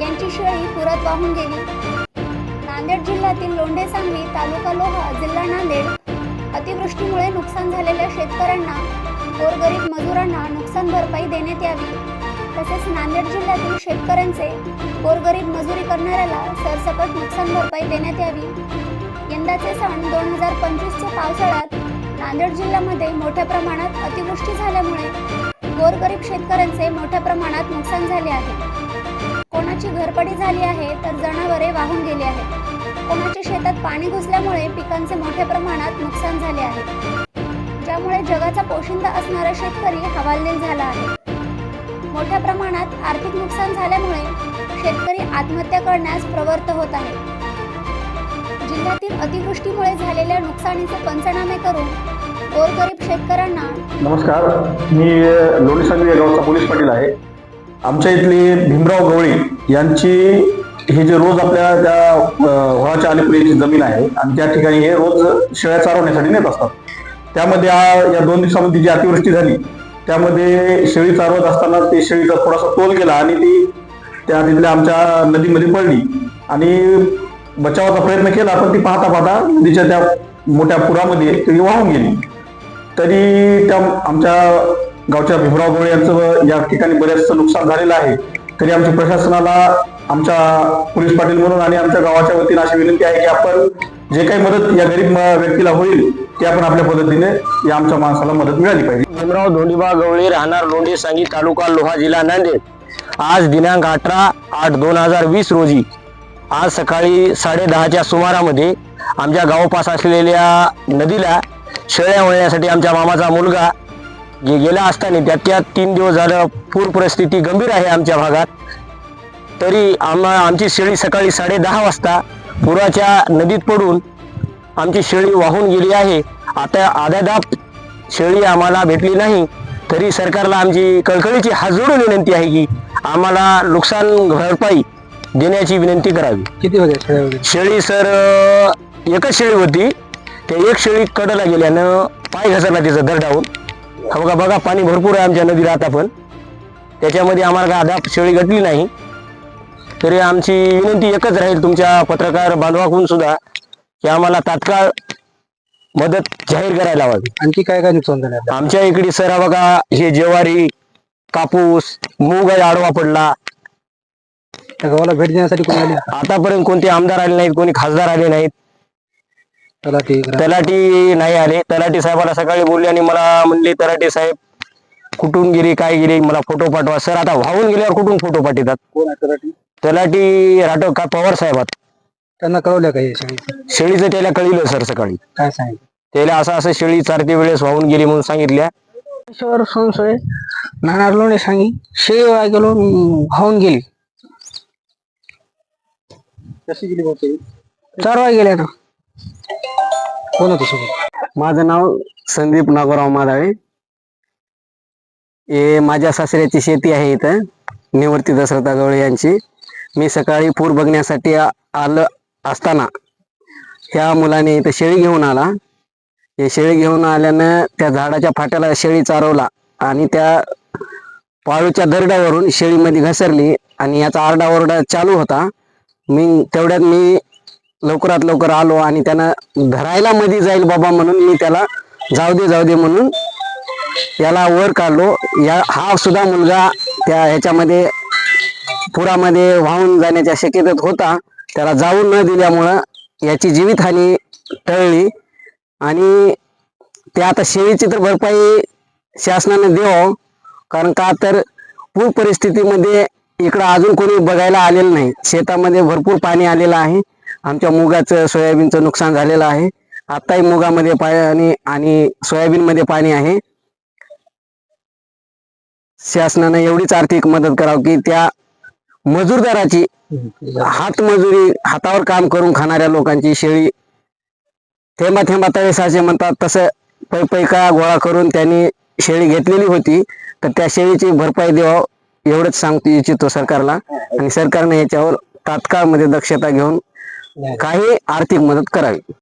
यांची शेळी पुरात वाहून गेली. नांदेड जिल्ह्यातील लोंढे सांगवी तालुका लोहा जिल्हा नांदेड अतिवृष्टीमुळे नुकसान झालेल्या शेतकऱ्यांना गोरगरीब मजुरांना नुकसान भरपाई देण्यात यावी. तसेच नांदेड जिल्ह्यातील शेतकऱ्यांचे गोरगरीब मजुरी करणाऱ्याला सरसकट नुकसान भरपाई देण्यात यावी. यंदाचे सण दोन हजार पंचवीसच्या पावसाळ्यात नांदेड जिल्ह्यामध्ये मोठ्या प्रमाणात अतिवृष्टी झाल्यामुळे गोरगरीब शेतकऱ्यांचे मोठ्या प्रमाणात नुकसान झाले आहे. कोणाची घरपडी झाली आहे तर जनावरे वाहून गेली आहेत. कोणाच्या शेतात पाणी घुसल्यामुळे पिकांचे मोठ्या प्रमाणात नुकसान झाले आहे. ज्यामुळे जगाचा पोशिंदा असणारा शेतकरी हवालदिल झाला आहे. मोठ्या प्रमाणात आर्थिक नुकसान झाल्यामुळे शेतकरी आत्महत्या करण्यास प्रवृत्त होत आहे. जिल्ह्यातील अतिवृष्टीमुळे झालेल्या नुकसानीचे पंचनामे करून गोरगरीब शेतकऱ्यांना नमस्कार. मी लोणी सांगवी या गावचा पोलीस पाटील आहे. आमच्या इथली भीमराव गवळी यांची हे जे रोज आपल्या त्या होळाच्या व्हाळाच्या जमीन आहे आणि त्या ठिकाणी हे रोज शेळ्या चारवण्यासाठी नेत असतात. त्यामध्ये या दोन दिवसामध्ये जी अतिवृष्टी झाली त्यामध्ये शेळी चारवत असताना ते शेळीचा थोडासा तोल गेला आणि ती त्या तिथल्या आमच्या नदीमध्ये पडली आणि बचावाचा प्रयत्न केला पण ती पाहता पाहता नदीच्या त्या मोठ्या पुरामध्ये ती वाहून गेली. तरी त्या आमच्या गावच्या भीमराव गोळे यांचं या ठिकाणी बऱ्याचसं नुकसान झालेलं आहे. तरी आमच्या प्रशासनाला आमच्या पोलीस पाटील म्हणून आणि आमच्या गावाच्या वतीने अशी विनंती आहे की आपण जे काही मदत या गरीब व्यक्तीला होईल ते आपण आपल्या पद्धतीने या आमच्या माणसाला मदत मिळाली पाहिजे. भीमराव धोंडीबा गवळी राहणार लोंढे सांगी तालुका लोहा जिल्हा नांदेड. आज दिनांक अठरा आठ दोन हजार वीस रोजी आज सकाळी साडे दहाच्या सुमारामध्ये आमच्या गावपास असलेल्या नदीला शेळ्या वळण्यासाठी आमच्या मामाचा मुलगा गे गेला असताना त्याच्या तीन दिवस झालं पूर परिस्थिती गंभीर आहे आमच्या भागात. तरी आम्हा आमची शेळी सकाळी साडे दहा वाजता पुराच्या नदीत पडून आमची शेळी वाहून गेली आहे. आता आधादाप शेळी आम्हाला भेटली नाही तरी सरकारला आमची कळकळीची हात जोडून विनंती आहे की आम्हाला नुकसान भरपाई देण्याची विनंती करावी. किती वगैरे? शेळी सर एकच शेळी होती. त्या एक शेळी कडला गेल्यानं पाय घसरला तिचं दरडावून हा बघा बघा पाणी भरपूर आहे आमच्या नदीला आता पण. त्याच्यामध्ये आम्हाला काय अद्याप शेळी घटली नाही. तरी आमची विनंती एकच राहील तुमच्या पत्रकार बांधवाकडून सुद्धा की आम्हाला तात्काळ मदत जाहीर करायला हवी. आणखी काय काय नुकसान झालं? आमच्या इकडे सर बघा हे ज्वारी कापूस मूग आहे आडवा पडला. त्या गावाला भेट देण्यासाठी कोणी आले? आतापर्यंत कोणते आमदार आले नाहीत कोणी खासदार आले नाहीत. ग्रा- तलाठी नाही आले. तलाठी साहेबाला सकाळी बोलले आणि मला म्हणले तलाठी साहेब कुठून गेली काय गेली मला फोटो पाठवा. सर आता वाहून गेल्यावर कुठून फोटो पाठवतात? कोण आहे तलाठी? तलाठी राठोड का पवार साहेबात? त्यांना कळवल्या काय शेळी शेळीचं? त्याला कळलं सर सकाळी. काय सांगितलं? त्याला असं असं शेळी चारते वेळेस वाहून गेली म्हणून सांगितल्या. ईश्वर संशय नाणार लोणे सांगी शेळी गेलो वाहून गेली. कशी गेली होती चरवा गेल्या ना कोण होतं सोबत? माझं नाव संदीप नागोराव मादाळे. हे माझ्या सासऱ्याची शेती आहे इथं निवृत्ती दशरथा गवळे यांची. मी सकाळी पूर बघण्यासाठी आलं असताना त्या मुलाने इथं शेळी घेऊन आला. हे शेळी घेऊन आल्यानं त्या झाडाच्या फाट्याला शेळी चारवला आणि त्या पाळूच्या दरड्यावरून शेळीमध्ये घसरली आणि याचा आरडाओरडा चालू होता. मी तेवढ्यात मी लवकरात लवकर आलो आणि त्यानं धरायला मध्ये जाईल बाबा म्हणून मी त्याला जाऊ दे जाऊ दे म्हणून याला वर काढलो. या हा सुद्धा मुलगा त्या ह्याच्यामध्ये पुरामध्ये वाहून जाण्याच्या शक्यतेत होता. त्याला जाऊ न दिल्यामुळं याची जीवितहानी टळली. आणि ते आता शेळीची तर भरपाई शासनाने द्यावं कारण का तर पूर परिस्थितीमध्ये इकडं अजून कोणी बघायला आलेलं नाही. शेतामध्ये भरपूर पाणी आलेलं आहे. आमच्या मुगाचं सोयाबीनचं नुकसान झालेलं आहे. आताही मुगामध्ये पाणी आणि सोयाबीनमध्ये पाणी आहे. शासनानं एवढीच आर्थिक मदत करावं की त्या मजूरदाराची हात मजुरी हातावर काम करून खाणाऱ्या लोकांची शेळी थेंबा थेंबा तळेसाचे म्हणतात. तसं पै पैका गोळा करून त्यांनी शेळी घेतलेली होती. तर त्या शेळीची भरपाई द्यावं एवढंच सांगतो इच्छितो सरकारला. आणि सरकारने याच्यावर तात्काळमध्ये दक्षता घेऊन काही आर्थिक मदत करावी.